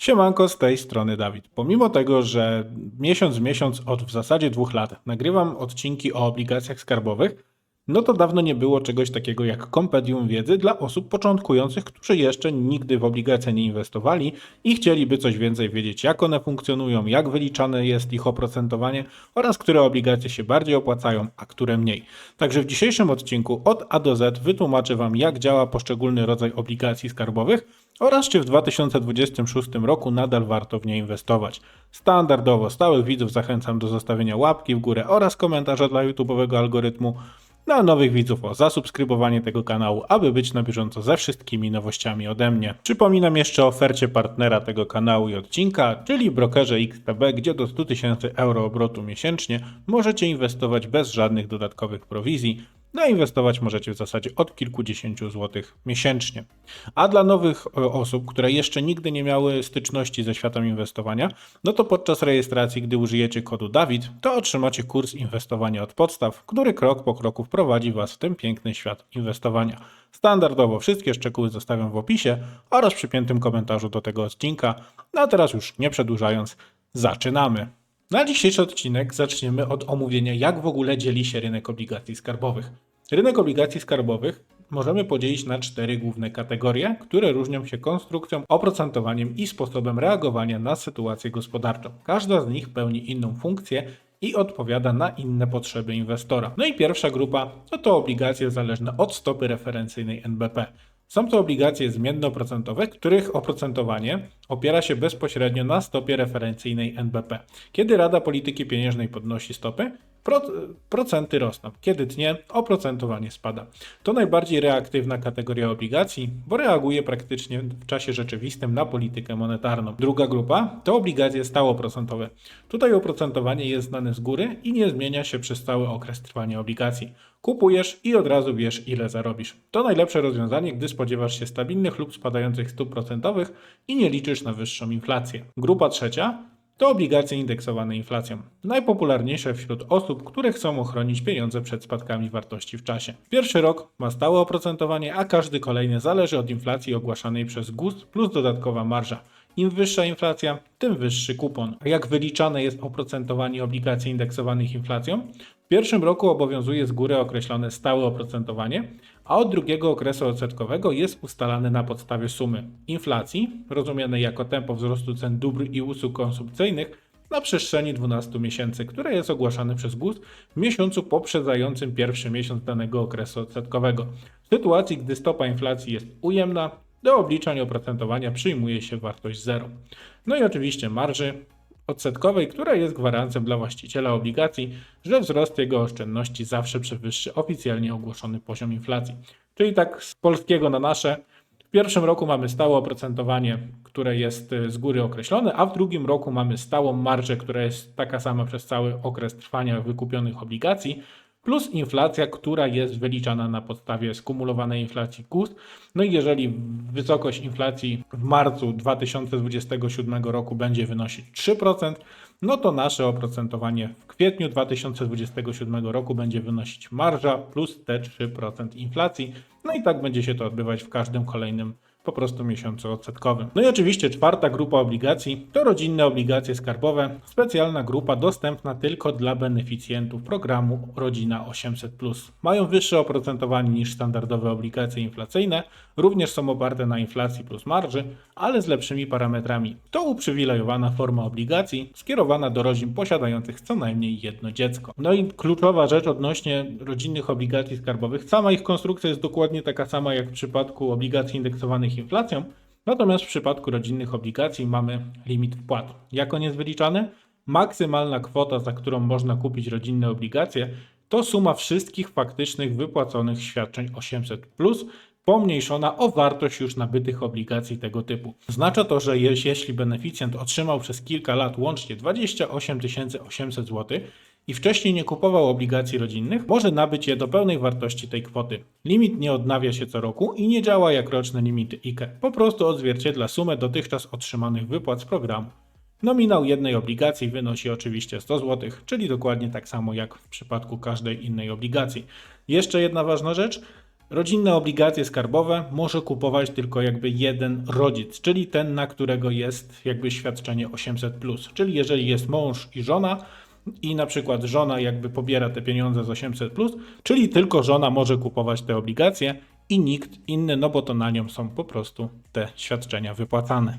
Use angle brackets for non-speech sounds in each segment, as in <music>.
Siemanko, z tej strony Dawid. Pomimo tego, że miesiąc w miesiąc od w zasadzie dwóch lat nagrywam odcinki o obligacjach skarbowych, no to dawno nie było czegoś takiego jak kompendium wiedzy dla osób początkujących, którzy jeszcze nigdy w obligacje nie inwestowali i chcieliby coś więcej wiedzieć, jak one funkcjonują, jak wyliczane jest ich oprocentowanie oraz które obligacje się bardziej opłacają, a które mniej. Także w dzisiejszym odcinku od A do Z wytłumaczę Wam, jak działa poszczególny rodzaj obligacji skarbowych oraz czy w 2026 roku nadal warto w nie inwestować. Standardowo stałych widzów zachęcam do zostawienia łapki w górę oraz komentarza dla YouTube'owego algorytmu. Dla nowych widzów o zasubskrybowanie tego kanału, aby być na bieżąco ze wszystkimi nowościami ode mnie. Przypominam jeszcze o ofercie partnera tego kanału i odcinka, czyli brokerze XTB, gdzie do 100 tysięcy euro obrotu miesięcznie możecie inwestować bez żadnych dodatkowych prowizji. No inwestować możecie w zasadzie od kilkudziesięciu złotych miesięcznie. A dla nowych e, osób, które jeszcze nigdy nie miały styczności ze światem inwestowania, no to podczas rejestracji, gdy użyjecie kodu DAWID, to otrzymacie kurs inwestowania od podstaw, który krok po kroku wprowadzi Was w ten piękny świat inwestowania. Standardowo wszystkie szczegóły zostawiam w opisie oraz przypiętym komentarzu do tego odcinka. No a teraz już nie przedłużając, zaczynamy. Na dzisiejszy odcinek zaczniemy od omówienia, jak w ogóle dzieli się rynek obligacji skarbowych. Rynek obligacji skarbowych możemy podzielić na cztery główne kategorie, które różnią się konstrukcją, oprocentowaniem i sposobem reagowania na sytuację gospodarczą. Każda z nich pełni inną funkcję i odpowiada na inne potrzeby inwestora. No i pierwsza grupa no to obligacje zależne od stopy referencyjnej NBP. Są to obligacje zmiennoprocentowe, których oprocentowanie opiera się bezpośrednio na stopie referencyjnej NBP. Kiedy Rada Polityki Pieniężnej podnosi stopy, pro, procenty rosną. Kiedy tnie, oprocentowanie spada. To najbardziej reaktywna kategoria obligacji, bo reaguje praktycznie w czasie rzeczywistym na politykę monetarną. Druga grupa to obligacje stałoprocentowe. Tutaj oprocentowanie jest znane z góry i nie zmienia się przez cały okres trwania obligacji. Kupujesz i od razu wiesz, ile zarobisz. To najlepsze rozwiązanie, gdy spodziewasz się stabilnych lub spadających stóp procentowych i nie liczysz na wyższą inflację. Grupa trzecia to obligacje indeksowane inflacją. Najpopularniejsze wśród osób, które chcą ochronić pieniądze przed spadkami wartości w czasie. Pierwszy rok ma stałe oprocentowanie, a każdy kolejny zależy od inflacji ogłaszanej przez GUS plus dodatkowa marża. Im wyższa inflacja, tym wyższy kupon. A jak wyliczane jest oprocentowanie obligacji indeksowanych inflacją? Pierwszym roku obowiązuje z góry określone stałe oprocentowanie, a od drugiego okresu odsetkowego jest ustalane na podstawie sumy inflacji, rozumianej jako tempo wzrostu cen dóbr i usług konsumpcyjnych na przestrzeni 12 miesięcy, które jest ogłaszane przez GUS w miesiącu poprzedzającym pierwszy miesiąc danego okresu odsetkowego. W sytuacji, gdy stopa inflacji jest ujemna, do obliczeń oprocentowania przyjmuje się wartość 0. No i oczywiście marży odsetkowej, która jest gwarancją dla właściciela obligacji, że wzrost jego oszczędności zawsze przewyższy oficjalnie ogłoszony poziom inflacji. Czyli tak z polskiego na nasze. W pierwszym roku mamy stałe oprocentowanie, które jest y, z góry określone, a w drugim roku mamy stałą marżę, która jest taka sama przez cały okres trwania wykupionych obligacji plus inflacja, która jest wyliczana na podstawie skumulowanej inflacji KUS. No i jeżeli wysokość inflacji w marcu 2027 roku będzie wynosić 3%, no to nasze oprocentowanie w kwietniu 2027 roku będzie wynosić marża plus te 3% inflacji. No i tak będzie się to odbywać w każdym kolejnym po prostu miesiącu odsetkowym. No i oczywiście czwarta grupa obligacji to rodzinne obligacje skarbowe, specjalna grupa dostępna tylko dla beneficjentów programu Rodzina 800. Mają wyższe oprocentowanie niż standardowe obligacje inflacyjne, również są oparte na inflacji plus marży, ale z lepszymi parametrami. To uprzywilejowana forma obligacji skierowana do rodzin posiadających co najmniej jedno dziecko. No i kluczowa rzecz odnośnie rodzinnych obligacji skarbowych, sama ich konstrukcja jest dokładnie taka sama jak w przypadku obligacji indeksowanych inflacją, natomiast w przypadku rodzinnych obligacji mamy limit wpłat. Jak on jest wyliczany? Maksymalna kwota, za którą można kupić rodzinne obligacje, to suma wszystkich faktycznych wypłaconych świadczeń 800, pomniejszona o wartość już nabytych obligacji tego typu. Oznacza to, że jeśli beneficjent otrzymał przez kilka lat łącznie 28 800 zł, i wcześniej nie kupował obligacji rodzinnych, może nabyć je do pełnej wartości tej kwoty. Limit nie odnawia się co roku i nie działa jak roczne limity IKE. Po prostu odzwierciedla sumę dotychczas otrzymanych wypłat z programu. Nominał jednej obligacji wynosi oczywiście 100 zł, czyli dokładnie tak samo jak w przypadku każdej innej obligacji. Jeszcze jedna ważna rzecz. Rodzinne obligacje skarbowe może kupować tylko jakby jeden rodzic, czyli ten, na którego jest jakby świadczenie 800+. Czyli jeżeli jest mąż i żona i na przykład żona jakby pobiera te pieniądze z 800+, czyli tylko żona może kupować te obligacje i nikt inny, no bo to na nią są po prostu te świadczenia wypłacane.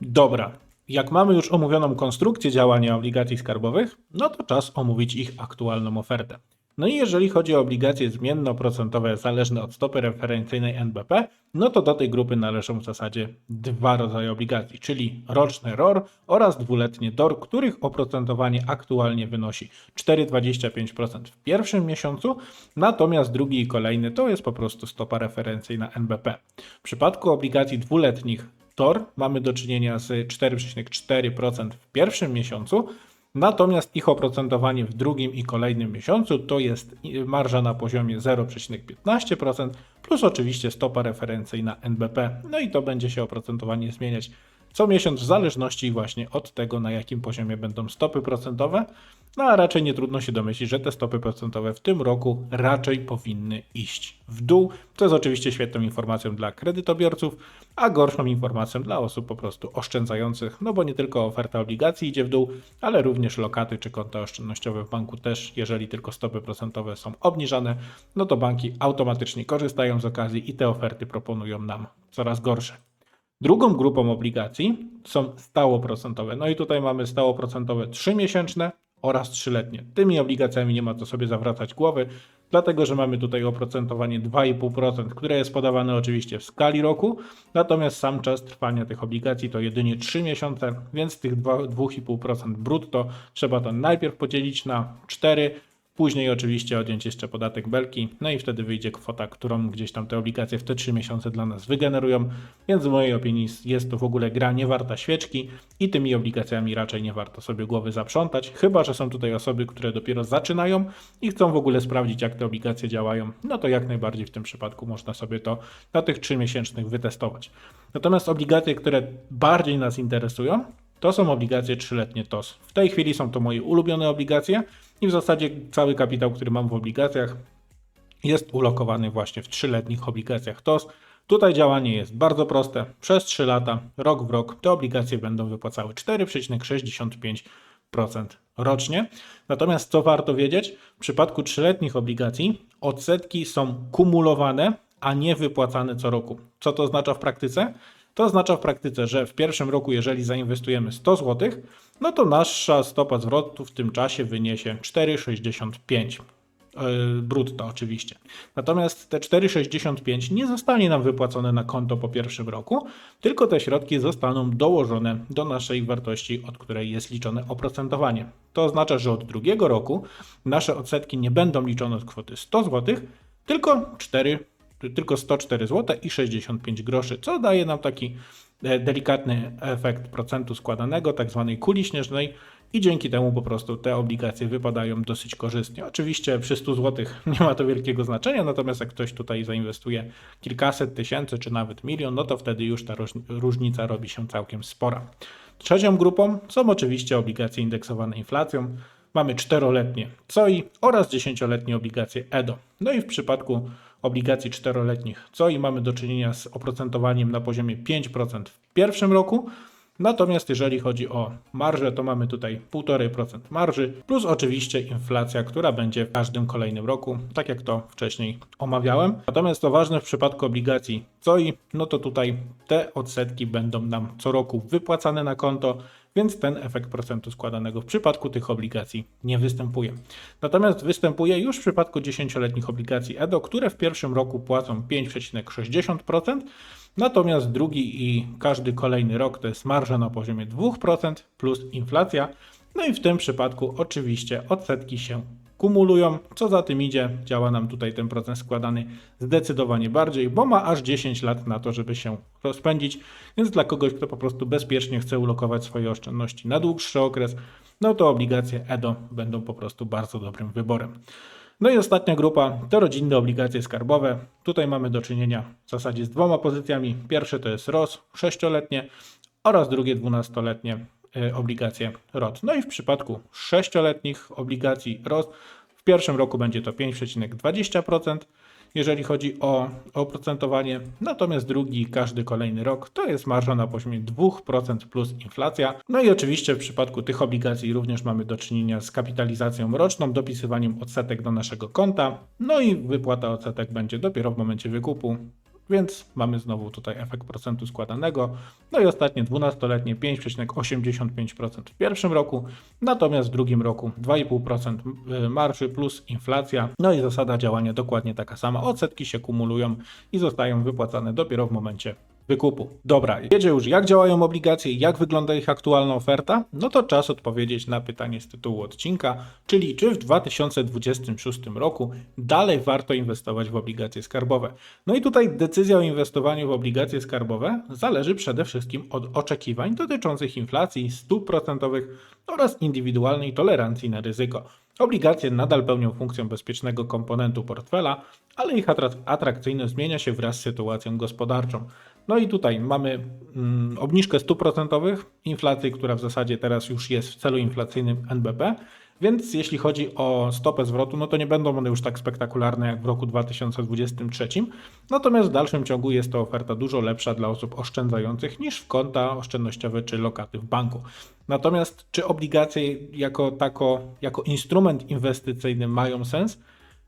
Dobra, jak mamy już omówioną konstrukcję działania obligacji skarbowych, no to czas omówić ich aktualną ofertę. No i jeżeli chodzi o obligacje zmiennoprocentowe zależne od stopy referencyjnej NBP, no to do tej grupy należą w zasadzie dwa rodzaje obligacji, czyli roczny ROR oraz dwuletnie DOR, których oprocentowanie aktualnie wynosi 4,25% w pierwszym miesiącu, natomiast drugi i kolejny to jest po prostu stopa referencyjna NBP. W przypadku obligacji dwuletnich TOR mamy do czynienia z 4,4% w pierwszym miesiącu, natomiast ich oprocentowanie w drugim i kolejnym miesiącu to jest marża na poziomie 0,15% plus oczywiście stopa referencyjna NBP. No i to będzie się oprocentowanie zmieniać co miesiąc w zależności właśnie od tego, na jakim poziomie będą stopy procentowe. No a raczej nie trudno się domyślić, że te stopy procentowe w tym roku raczej powinny iść w dół. To jest oczywiście świetną informacją dla kredytobiorców, a gorszą informacją dla osób po prostu oszczędzających, no bo nie tylko oferta obligacji idzie w dół, ale również lokaty czy konta oszczędnościowe w banku też, jeżeli tylko stopy procentowe są obniżane, no to banki automatycznie korzystają z okazji i te oferty proponują nam coraz gorsze. Drugą grupą obligacji są stałoprocentowe. No i tutaj mamy stałoprocentowe 3-miesięczne oraz 3-letnie. Tymi obligacjami nie ma co sobie zawracać głowy, dlatego że mamy tutaj oprocentowanie 2,5%, które jest podawane oczywiście w skali roku, natomiast sam czas trwania tych obligacji to jedynie 3 miesiące, więc tych 2,5% brutto trzeba to najpierw podzielić na 4, Później oczywiście odjąć jeszcze podatek belki, no i wtedy wyjdzie kwota, którą gdzieś tam te obligacje w te 3 miesiące dla nas wygenerują, więc w mojej opinii jest to w ogóle gra nie warta świeczki i tymi obligacjami raczej nie warto sobie głowy zaprzątać, chyba że są tutaj osoby, które dopiero zaczynają i chcą w ogóle sprawdzić jak te obligacje działają, no to jak najbardziej w tym przypadku można sobie to na tych 3 miesięcznych wytestować. Natomiast obligacje, które bardziej nas interesują, to są obligacje trzyletnie TOS. W tej chwili są to moje ulubione obligacje i w zasadzie cały kapitał, który mam w obligacjach jest ulokowany właśnie w trzyletnich obligacjach TOS. Tutaj działanie jest bardzo proste. Przez 3 lata, rok w rok, te obligacje będą wypłacały 4,65% rocznie. Natomiast co warto wiedzieć, w przypadku trzyletnich obligacji odsetki są kumulowane, a nie wypłacane co roku. Co to oznacza w praktyce? To oznacza w praktyce, że w pierwszym roku, jeżeli zainwestujemy 100 zł, no to nasza stopa zwrotu w tym czasie wyniesie 4,65 yy, brutto oczywiście. Natomiast te 4,65 nie zostanie nam wypłacone na konto po pierwszym roku, tylko te środki zostaną dołożone do naszej wartości, od której jest liczone oprocentowanie. To oznacza, że od drugiego roku nasze odsetki nie będą liczone od kwoty 100 zł, tylko 4 tylko 104 zł i 65 groszy, co daje nam taki e, delikatny efekt procentu składanego, tak zwanej kuli śnieżnej i dzięki temu po prostu te obligacje wypadają dosyć korzystnie. Oczywiście przy 100 zł <laughs> nie ma to wielkiego znaczenia, natomiast jak ktoś tutaj zainwestuje kilkaset tysięcy czy nawet milion, no to wtedy już ta różnica robi się całkiem spora. Trzecią grupą są oczywiście obligacje indeksowane inflacją. Mamy czteroletnie COI oraz dziesięcioletnie obligacje EDO. No i w przypadku obligacji czteroletnich. COI mamy do czynienia z oprocentowaniem na poziomie 5% w pierwszym roku, Natomiast jeżeli chodzi o marżę, to mamy tutaj 1,5% marży, plus oczywiście inflacja, która będzie w każdym kolejnym roku, tak jak to wcześniej omawiałem. Natomiast to ważne w przypadku obligacji COI, no to tutaj te odsetki będą nam co roku wypłacane na konto, więc ten efekt procentu składanego w przypadku tych obligacji nie występuje. Natomiast występuje już w przypadku 10-letnich obligacji EDO, które w pierwszym roku płacą 5,60%, natomiast drugi i każdy kolejny rok to jest marża na poziomie 2% plus inflacja. No i w tym przypadku oczywiście odsetki się kumulują. Co za tym idzie, działa nam tutaj ten procent składany zdecydowanie bardziej, bo ma aż 10 lat na to, żeby się rozpędzić. Więc dla kogoś, kto po prostu bezpiecznie chce ulokować swoje oszczędności na dłuższy okres, no to obligacje EDO będą po prostu bardzo dobrym wyborem. No i ostatnia grupa to rodzinne obligacje skarbowe. Tutaj mamy do czynienia w zasadzie z dwoma pozycjami. Pierwsze to jest ROS 6-letnie oraz drugie 12-letnie E, obligacje ROT. No i w przypadku 6-letnich obligacji ROT w pierwszym roku będzie to 5,20%, jeżeli chodzi o oprocentowanie, natomiast drugi, każdy kolejny rok, to jest marża na poziomie 2% plus inflacja. No i oczywiście w przypadku tych obligacji również mamy do czynienia z kapitalizacją roczną, dopisywaniem odsetek do naszego konta, no i wypłata odsetek będzie dopiero w momencie wykupu. Więc mamy znowu tutaj efekt procentu składanego. No i ostatnie 12-letnie 5,85% w pierwszym roku, natomiast w drugim roku 2,5% marży plus inflacja. No i zasada działania dokładnie taka sama. Odsetki się kumulują i zostają wypłacane dopiero w momencie wykupu. Dobra, wiecie już jak działają obligacje, jak wygląda ich aktualna oferta? No to czas odpowiedzieć na pytanie z tytułu odcinka, czyli czy w 2026 roku dalej warto inwestować w obligacje skarbowe? No i tutaj decyzja o inwestowaniu w obligacje skarbowe zależy przede wszystkim od oczekiwań dotyczących inflacji, stóp procentowych oraz indywidualnej tolerancji na ryzyko. Obligacje nadal pełnią funkcję bezpiecznego komponentu portfela, ale ich atrakcyjność zmienia się wraz z sytuacją gospodarczą. No i tutaj mamy mm, obniżkę stóp procentowych, inflacji, która w zasadzie teraz już jest w celu inflacyjnym NBP, więc jeśli chodzi o stopę zwrotu, no to nie będą one już tak spektakularne jak w roku 2023. Natomiast w dalszym ciągu jest to oferta dużo lepsza dla osób oszczędzających niż w konta oszczędnościowe czy lokaty w banku. Natomiast czy obligacje jako, tako, jako instrument inwestycyjny mają sens?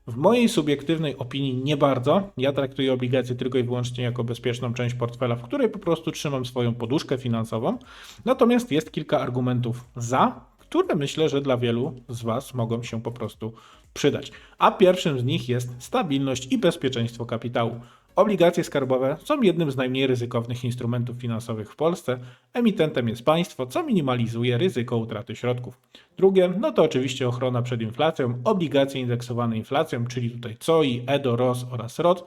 W mojej subiektywnej opinii nie bardzo. Ja traktuję obligacje tylko i wyłącznie jako bezpieczną część portfela, w której po prostu trzymam swoją poduszkę finansową. Natomiast jest kilka argumentów za, które myślę, że dla wielu z Was mogą się po prostu przydać. A pierwszym z nich jest stabilność i bezpieczeństwo kapitału. Obligacje skarbowe są jednym z najmniej ryzykownych instrumentów finansowych w Polsce. Emitentem jest państwo, co minimalizuje ryzyko utraty środków. Drugie, no to oczywiście ochrona przed inflacją. Obligacje indeksowane inflacją, czyli tutaj COI, EDO, ROS oraz ROT,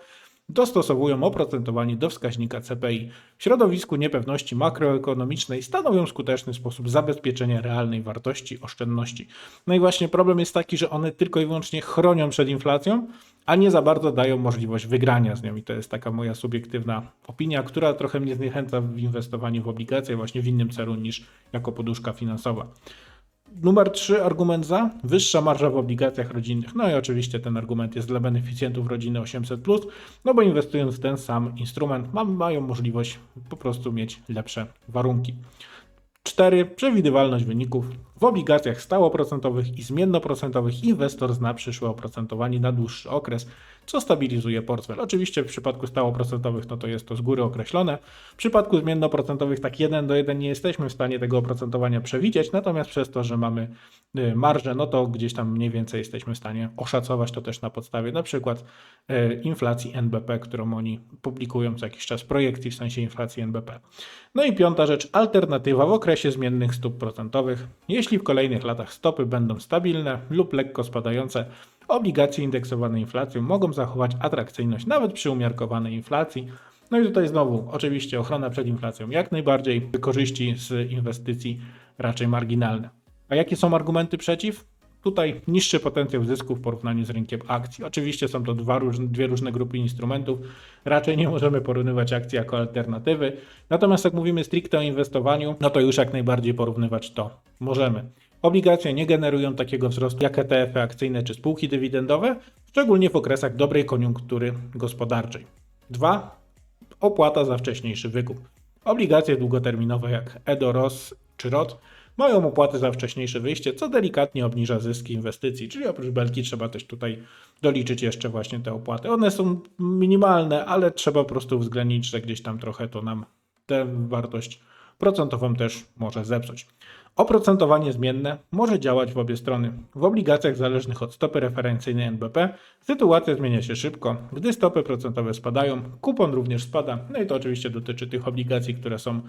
dostosowują oprocentowanie do wskaźnika CPI. W środowisku niepewności makroekonomicznej stanowią skuteczny sposób zabezpieczenia realnej wartości oszczędności. No i właśnie problem jest taki, że one tylko i wyłącznie chronią przed inflacją, a nie za bardzo dają możliwość wygrania z nią. I to jest taka moja subiektywna opinia, która trochę mnie zniechęca w inwestowaniu w obligacje właśnie w innym celu niż jako poduszka finansowa. Numer 3, argument za, wyższa marża w obligacjach rodzinnych. No i oczywiście ten argument jest dla beneficjentów rodziny 800, no bo inwestując w ten sam instrument, mają możliwość po prostu mieć lepsze warunki. 4. Przewidywalność wyników. W obligacjach stałoprocentowych i zmiennoprocentowych inwestor zna przyszłe oprocentowanie na dłuższy okres, co stabilizuje portfel. Oczywiście w przypadku stałoprocentowych no to jest to z góry określone. W przypadku zmiennoprocentowych tak jeden do jeden nie jesteśmy w stanie tego oprocentowania przewidzieć, natomiast przez to, że mamy y, marżę, no to gdzieś tam mniej więcej jesteśmy w stanie oszacować to też na podstawie na przykład y, inflacji NBP, którą oni publikują co jakiś czas, projekcji w sensie inflacji NBP. No i piąta rzecz, alternatywa w okresie zmiennych stóp procentowych. Jeśli w kolejnych latach stopy będą stabilne lub lekko spadające, obligacje indeksowane inflacją mogą zachować atrakcyjność nawet przy umiarkowanej inflacji. No i tutaj znowu, oczywiście ochrona przed inflacją jak najbardziej, korzyści z inwestycji raczej marginalne. A jakie są argumenty przeciw? Tutaj niższy potencjał zysku w porównaniu z rynkiem akcji. Oczywiście są to dwa dwie różne grupy instrumentów. Raczej nie możemy porównywać akcji jako alternatywy. Natomiast jak mówimy stricte o inwestowaniu, no to już jak najbardziej porównywać to możemy. Obligacje nie generują takiego wzrostu jak ETF-y akcyjne czy spółki dywidendowe, szczególnie w okresach dobrej koniunktury gospodarczej. 2. Opłata za wcześniejszy wykup. Obligacje długoterminowe jak EDO, ROS czy ROT mają opłaty za wcześniejsze wyjście, co delikatnie obniża zyski inwestycji, czyli oprócz belki trzeba też tutaj doliczyć jeszcze właśnie te opłaty. One są minimalne, ale trzeba po prostu uwzględnić, że gdzieś tam trochę to nam tę wartość procentową też może zepsuć. Oprocentowanie zmienne może działać w obie strony. W obligacjach zależnych od stopy referencyjnej NBP sytuacja zmienia się szybko. Gdy stopy procentowe spadają, kupon również spada. No i to oczywiście dotyczy tych obligacji, które są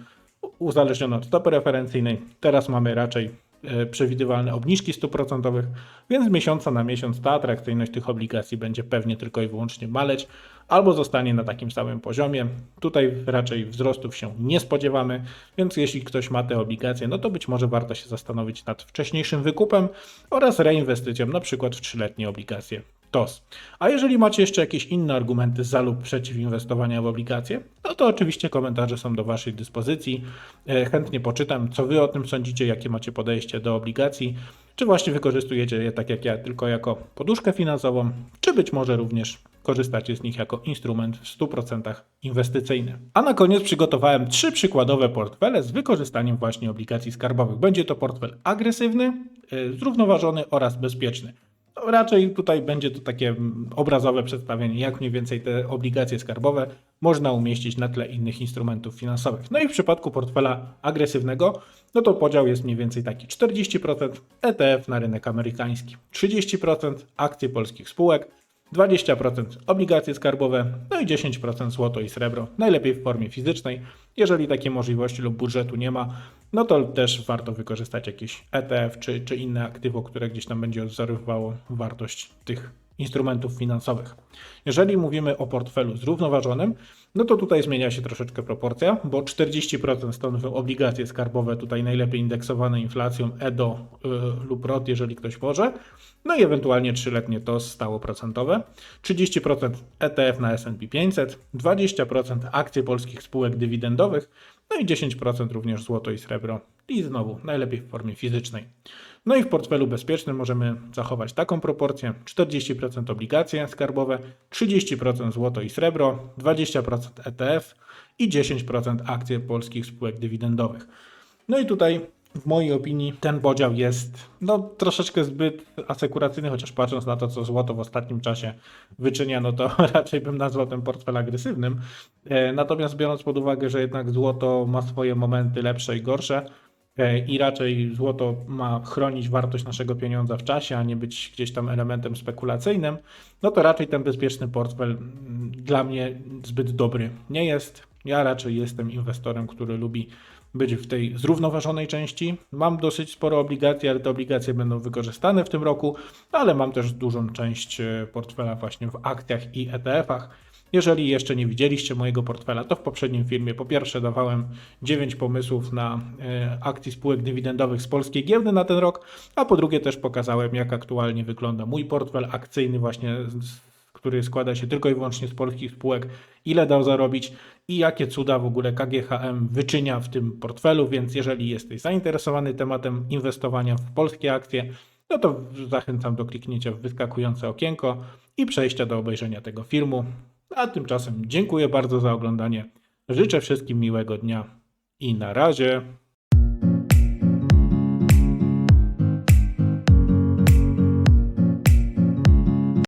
uzależnione od stopy referencyjnej. Teraz mamy raczej e, przewidywalne obniżki stóp procentowych, więc z miesiąca na miesiąc ta atrakcyjność tych obligacji będzie pewnie tylko i wyłącznie maleć albo zostanie na takim samym poziomie. Tutaj raczej wzrostów się nie spodziewamy, więc jeśli ktoś ma te obligacje, no to być może warto się zastanowić nad wcześniejszym wykupem oraz reinwestycją, na przykład w trzyletnie obligacje TOS. A jeżeli macie jeszcze jakieś inne argumenty za lub przeciw inwestowania w obligacje, no to oczywiście komentarze są do Waszej dyspozycji. E, chętnie poczytam, co Wy o tym sądzicie, jakie macie podejście do obligacji, czy właśnie wykorzystujecie je tak jak ja, tylko jako poduszkę finansową, czy być może również korzystacie z nich jako instrument w 100% inwestycyjny. A na koniec przygotowałem trzy przykładowe portfele z wykorzystaniem właśnie obligacji skarbowych. Będzie to portfel agresywny, y, zrównoważony oraz bezpieczny. Raczej tutaj będzie to takie mm, obrazowe przedstawienie, jak mniej więcej te obligacje skarbowe można umieścić na tle innych instrumentów finansowych. No i w przypadku portfela agresywnego, no to podział jest mniej więcej taki 40% ETF na rynek amerykański, 30% akcje polskich spółek, 20% obligacje skarbowe, no i 10% złoto i srebro, najlepiej w formie fizycznej. Jeżeli takiej możliwości lub budżetu nie ma, no to też warto wykorzystać jakiś ETF czy, czy inne aktywo, które gdzieś tam będzie odwzorowywało wartość tych instrumentów finansowych. Jeżeli mówimy o portfelu zrównoważonym, no to tutaj zmienia się troszeczkę proporcja, bo 40% stanowią obligacje skarbowe, tutaj najlepiej indeksowane inflacją EDO y, lub ROT, jeżeli ktoś może, no i ewentualnie 3-letnie to stało procentowe, 30% ETF na S&P 500, 20% akcje polskich spółek dywidendowych, no i 10% również złoto i srebro i znowu najlepiej w formie fizycznej. No i w portfelu bezpiecznym możemy zachować taką proporcję: 40% obligacje skarbowe, 30% złoto i srebro, 20% ETF i 10% akcje polskich spółek dywidendowych. No i tutaj w mojej opinii ten podział jest no, troszeczkę zbyt asekuracyjny, chociaż patrząc na to, co złoto w ostatnim czasie wyczynia, no to <laughs> raczej bym nazwał ten portfel agresywnym. E, Natomiast biorąc pod uwagę, że jednak złoto ma swoje momenty lepsze i gorsze, e, i raczej złoto ma chronić wartość naszego pieniądza w czasie, a nie być gdzieś tam elementem spekulacyjnym, no to raczej ten bezpieczny portfel mm, dla mnie zbyt dobry nie jest. Ja raczej jestem inwestorem, który lubi być w tej zrównoważonej części. Mam dosyć sporo obligacji, ale te obligacje będą wykorzystane w tym roku, ale mam też dużą część e, portfela właśnie w akcjach i ETF-ach. Jeżeli jeszcze nie widzieliście mojego portfela, to w poprzednim filmie po pierwsze dawałem 9 pomysłów na e, akcji spółek dywidendowych z polskiej giełdy na ten rok, a po drugie też pokazałem jak aktualnie wygląda mój portfel akcyjny właśnie z który składa się tylko i wyłącznie z polskich spółek, ile dał zarobić i jakie cuda w ogóle KGHM wyczynia w tym portfelu, więc jeżeli jesteś zainteresowany tematem inwestowania w polskie akcje, no to zachęcam do kliknięcia w wyskakujące okienko i przejścia do obejrzenia tego filmu. A tymczasem dziękuję bardzo za oglądanie. Życzę wszystkim miłego dnia i na razie.